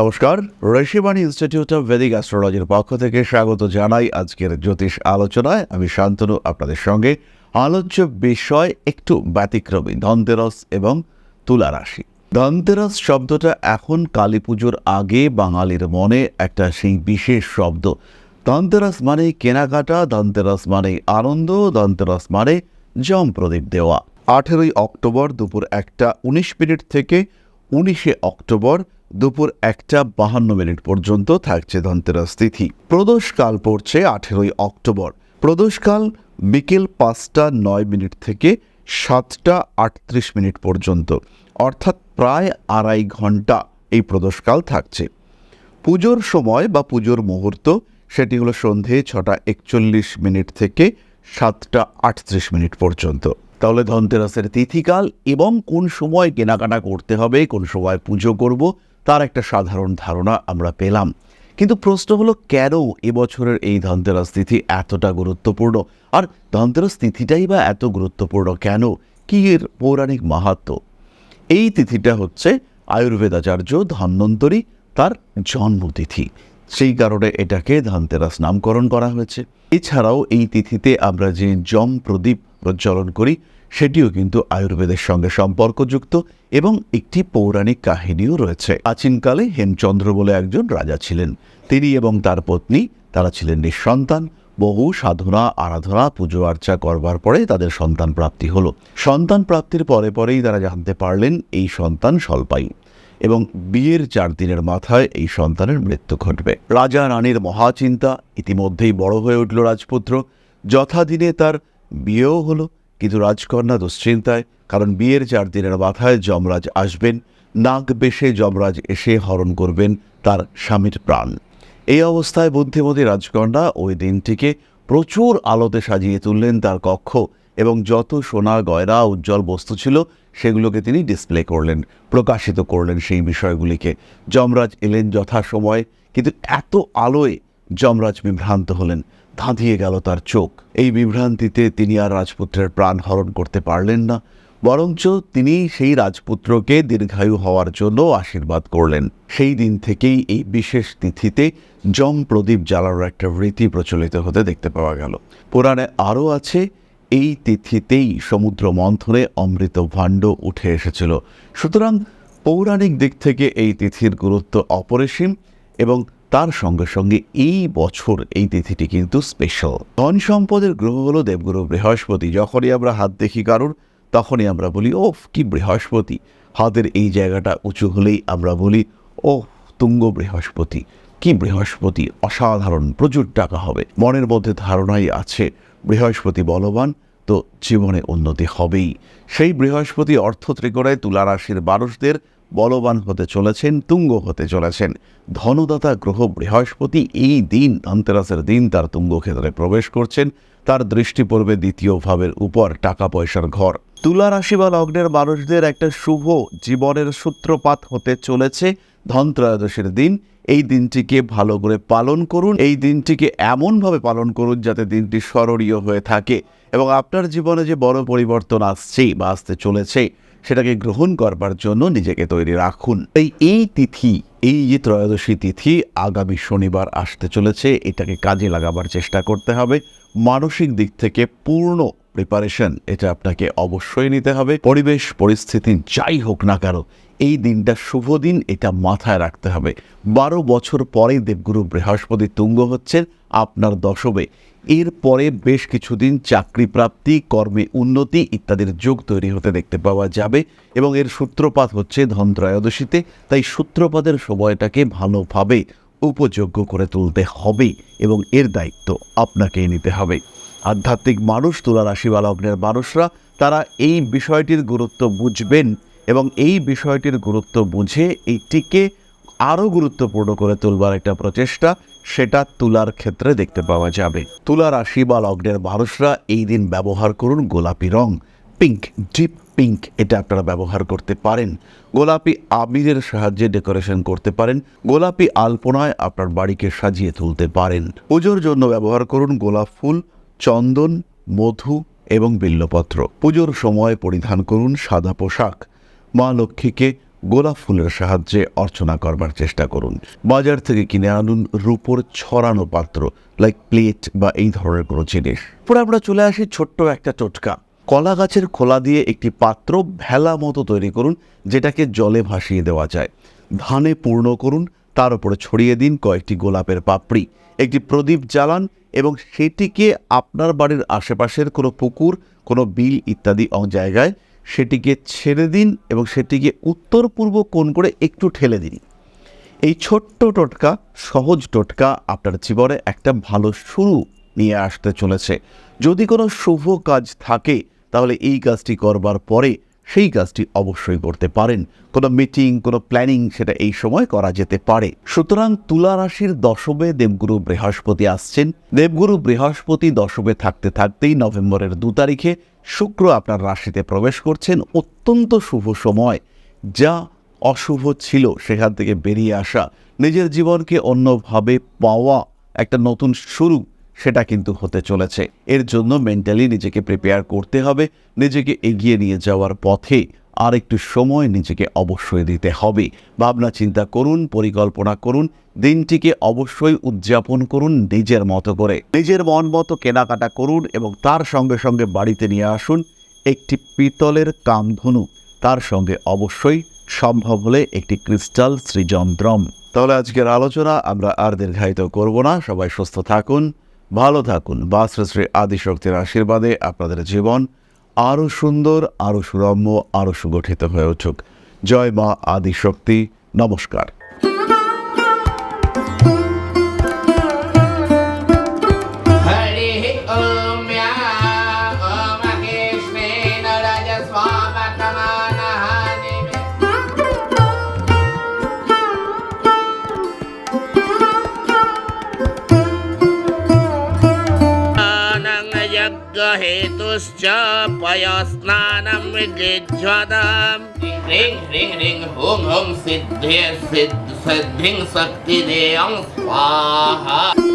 নমস্কার, Rishibani institute of Vedic অ্যাস্ট্রোলজির পক্ষ থেকে স্বাগত জানাই আজকের জ্যোতিষ আলোচনায়। আমি শান্তনু, আপনাদের সঙ্গে আলোচ্য বিষয় একটু ব্যতিক্রমী, ধনতেরস এবং তুলা রাশি। ধনতেরাস শব্দটা এখন কালী পুজোর আগে বাঙালির মনে একটা সেই বিশেষ শব্দ। ধনতেরাস মানে কেনাকাটা, ধনতেরাস মানে আনন্দ, ধনতেরাস মানে জম প্রদীপ দেওয়া। আঠেরোই অক্টোবর দুপুর একটা উনিশ মিনিট থেকে উনিশে অক্টোবর দুপুর একটা বাহান্ন মিনিট পর্যন্ত থাকছে ধনতেরাস তিথি। প্রদোষকাল পড়ছে আঠেরোই অক্টোবর। প্রদোষকাল বিকেল পাঁচটা নয় মিনিট থেকে সাতটা আটত্রিশ মিনিট পর্যন্ত। অর্থাৎ প্রায় আড়াই ঘণ্টা এই প্রদোষকাল থাকছে। পুজোর সময় বা পুজোর মুহূর্ত সেটি হলো সন্ধে ছটা একচল্লিশ মিনিট থেকে সাতটা আটত্রিশ মিনিট পর্যন্ত। তাহলে ধনতেরাসের তিথিকাল এবং কোন সময় কেনাকাটা করতে হবে, কোন সময় পুজো করব তার একটা সাধারণ ধারণা আমরা পেলাম। কিন্তু প্রশ্ন হলো, কেন এবছরের এই ধনতেরাস তিথি এতটা গুরুত্বপূর্ণ? আর ধনতেরাস তিথিটাই বা এত গুরুত্বপূর্ণ কেন? কি এর পৌরাণিক মাহাত্ম্য এই তিথিটা হচ্ছে আয়ুর্বেদাচার্য ধন্বন্তরী তার জন্মতিথি। সেই কারণে এটাকে ধনতেরাস নামকরণ করা হয়েছে। এছাড়াও এই তিথিতে আমরা যে জম প্রদীপ প্রজ্বলন করি, সেটিও কিন্তু আয়ুর্বেদের সঙ্গে সম্পর্কযুক্ত এবং একটি পৌরাণিক কাহিনীও রয়েছে। প্রাচীনকালে হেমচন্দ্র বলে একজন রাজা ছিলেন। তিনি এবং তার পত্নী, তারা ছিলেন নিঃসন্তান। বহু সাধনা, আরাধনা, পুজো আর্চা করবার পরে তাদের সন্তান প্রাপ্তি হলো। সন্তান প্রাপ্তির পরে পরেই তারা জানতে পারলেন, এই সন্তান স্বল্পায়ু এবং বিয়ের চার দিনের মাথায় এই সন্তানের মৃত্যু ঘটবে। রাজা রানীর মহাচিন্তা ইতিমধ্যেই বড় হয়ে উঠল রাজপুত্র। যথাদিনে তার বিয়েও হলো, কিন্তু রাজকন্যা দুশ্চিন্তায়, কারণ বিয়ের চার দিনের মাথায় যমরাজ আসবেন নাগ বেশে যমরাজ এসে হরণ করবেন তার স্বামীর প্রাণ। এই অবস্থায় বুদ্ধিমতী রাজকন্যা ওই দিনটিকে প্রচুর আলোতে সাজিয়ে তুললেন তার কক্ষ এবং যত সোনা, গয়না, উজ্জ্বল বস্তু ছিল সেগুলোকে তিনি ডিসপ্লে করলেন, প্রকাশিত করলেন সেই বিষয়গুলিকে। যমরাজ এলেন যথাসময়ে, কিন্তু এত আলোয় যমরাজ বিভ্রান্ত হলেন, ধাঁধিয়ে গেল তার চোখ। এই বিভ্রান্তিতে তিনি আর রাজপুত্রের প্রাণ হরণ করতে পারলেন না, বরঞ্চ তিনি সেই রাজপুত্রকে দীর্ঘায়ু হওয়ার জন্য আশীর্বাদ করলেন। সেই দিন থেকেই এই বিশেষ তিথিতে জম প্রদীপ জ্বালানোর একটা রীতি প্রচলিত হতে দেখতে পাওয়া গেল। পুরাণে আরও আছে, এই তিথিতেই সমুদ্র মন্থনে অমৃত ভাণ্ড উঠে এসেছিল। সুতরাং পৌরাণিক দিক থেকে এই তিথির গুরুত্ব অপরিসীম এবং তার সঙ্গে সঙ্গে এই বছর এই তিথিটি কিন্তু স্পেশাল ধন সম্পদের গ্রহ হলো দেবগুরু বৃহস্পতি। যখনই আমরা হাত দেখি কারোর, তখনই আমরা বলি, ওফ, কি বৃহস্পতি! হাতের এই জায়গাটা উঁচু হলেই আমরা বলি ও তুঙ্গ বৃহস্পতি! কি বৃহস্পতি! অসাধারণ! প্রচুর টাকা হবে! মনের মধ্যে ধারণাই আছে, বৃহস্পতি বলবান তো জীবনে উন্নতি হবেই। সেই বৃহস্পতি অর্থ ত্রিকোণায় তুলা রাশির মানুষদের বলবান হতে চলেছেন, তুঙ্গ হতে চলেছেন। ধনদাতা গ্রহ বৃহস্পতি এই দিন, ধনতেরাসের দিন তার তুঙ্গ ক্ষেত্রে প্রবেশ করছেন। তার দৃষ্টি পড়বে দ্বিতীয় ভাবের উপর, টাকা পয়সার ঘর। তুলা রাশি বা লগ্নের মানুষদের একটা শুভ জীবনের সূত্রপাত হতে চলেছে। ধনত্রয়োদশীর দিন, এই দিনটিকে ভালো করে পালন করুন। এই দিনটিকে এমনভাবে পালন করুন যাতে দিনটি স্মরণীয় হয়ে থাকে এবং আপনার জীবনে যে বড় পরিবর্তন আসছেই বা আসতে চলেছে সেটাকে গ্রহণ করবার জন্য নিজেকে তৈরি রাখুন। এই এই তিথি, এই যে ত্রয়োদশী তিথি আগামী শনিবার আসতে চলেছে, এটাকে কাজে লাগাবার চেষ্টা করতে হবে। মানসিক দিক থেকে পূর্ণ প্রিপারেশন এটা আপনাকে অবশ্যই নিতে হবে। পরিবেশ, পরিস্থিতি যাই হোক না কেন, এই দিনটা শুভ দিন, এটা মাথায় রাখতে হবে। বারো বছর পরে দেবগুরু বৃহস্পতি তুঙ্গ হচ্ছেন আপনার দশবে এরপরে বেশ কিছুদিন চাকরি প্রাপ্তি কর্মে উন্নতি ইত্যাদির যোগ তৈরি হতে দেখতে পাওয়া যাবে এবং এর সূত্রপাত হচ্ছে ধন ধনত্রয়োদশীতে, তাই সূত্রপাতের সময়টাকে ভালোভাবে উপযোগ্য করে তুলতে হবে এবং এর দায়িত্ব আপনাকেই নিতে হবে। আধ্যাত্মিক মানুষ, তুলা রাশি বা লগ্নের মানুষরা, তারা এই বিষয়টির গুরুত্ব বুঝবেন এবং এই বিষয়টির গুরুত্ব বুঝে এইটিকে আরও গুরুত্বপূর্ণ করে তুলবার একটা প্রচেষ্টা, সেটা তুলার ক্ষেত্রে দেখতে পাওয়া যাবে। তুলা রাশি বা লগ্নের মানুষরা এই দিন ব্যবহার করুন গোলাপি রং। পিঙ্ক, ডিপ পিঙ্ক এটা আপনারা ব্যবহার করতে পারেন। গোলাপি আবিরের সাহায্যে ডেকোরেশন করতে পারেন। গোলাপি আলপনায় আপনার বাড়িকে সাজিয়ে তুলতে পারেন। পুজোর জন্য ব্যবহার করুন গোলাপ ফুল, চন্দন, মধু এবং বিল্লপত্র। পুজোর সময় পরিধান করুন সাদা পোশাক। মা লক্ষ্মীকে গোলাপ ফুলের সাহায্যে অর্চনা করবার চেষ্টা করুন। বাজার থেকে কিনে আনুন রূপোর ছড়ানো পাত্র লাইক প্লেট বা এই ধরনের কোনো জিনিস। পরে আমরা চলে আসি ছোট্ট একটা টোটকা। কলা গাছের খোলা দিয়ে একটি পাত্র ভেলা মতো তৈরি করুন, যেটাকে জলে ভাসিয়ে দেওয়া যায়। ধানে পূর্ণ করুন, তার উপরে ছড়িয়ে দিন কয়েকটি গোলাপের পাপড়ি। একটি প্রদীপ জ্বালান এবং সেটিকে আপনার বাড়ির আশেপাশের কোনো পুকুর, কোনো বিল ইত্যাদি জায়গায় সেটিকে ছেড়ে দিন এবং সেটিকে উত্তর পূর্ব কোণ করে একটু ঠেলে দিন। এই ছোট্ট টোটকা, সহজ টোটকা আপনার জীবনে একটা ভালো শুরু নিয়ে আসতে চলেছে। যদি কোনো শুভ কাজ থাকে, তাহলে এই কাজটি করবার পরে সেই কাজটি অবশ্যই করতে পারেন। কোনো মিটিং, কোনো প্ল্যানিং সেটা এই সময় করা যেতে পারে। সুতরাং তুলা রাশির দশমে দেবগুরু বৃহস্পতি আসছেন। দেবগুরু বৃহস্পতি দশমে থাকতে থাকতেই নভেম্বরের দু তারিখে শুক্র আপনার রাশিতে প্রবেশ করছেন। অত্যন্ত শুভ সময়। যা অশুভ ছিল, সেখান থেকে বেরিয়ে আসা, নিজের জীবনকে অন্যভাবে পাওয়া একটা নতুন শুরু, সেটা কিন্তু হতে চলেছে। এর জন্য মেন্টালি নিজেকে প্রিপেয়ার করতে হবে, নিজেকে এগিয়ে নিয়ে যাওয়ার পথে। আর একটু সময় নিজেকে অবশ্যই দিতে হবে। ভাবনা চিন্তা করুন, পরিকল্পনা করুন, দিনটিকে অবশ্যই উদযাপন করুন নিজের মতো করে। নিজের মন মতো কেনাকাটা করুন এবং তার সঙ্গে সঙ্গে বাড়িতে নিয়ে আসুন একটি পিতলের কামধনু। তার সঙ্গে অবশ্যই সম্ভব হলে একটি ক্রিস্টাল সৃজন্ত্রম তাহলে আজকের আলোচনা আমরা আর দীর্ঘায়িত করব না। সবাই সুস্থ থাকুন, ভালো থাকুন। বা শ্রী শ্রী আদিশক্তির আশীর্বাদে আপনাদের জীবন আরও সুন্দর আরও সুরম্য আরও সুগঠিত হয়ে উঠুক। জয় মা আদিশক্তি। নমস্কার। यज्ञहेतुश्च पयस्नानं विजिह्वताम् ह्रीं ह्रीं ह्रीं हुं हुं सिद्धे सिद्ध सिद्धिं शक्तिदेयं स्वाहा।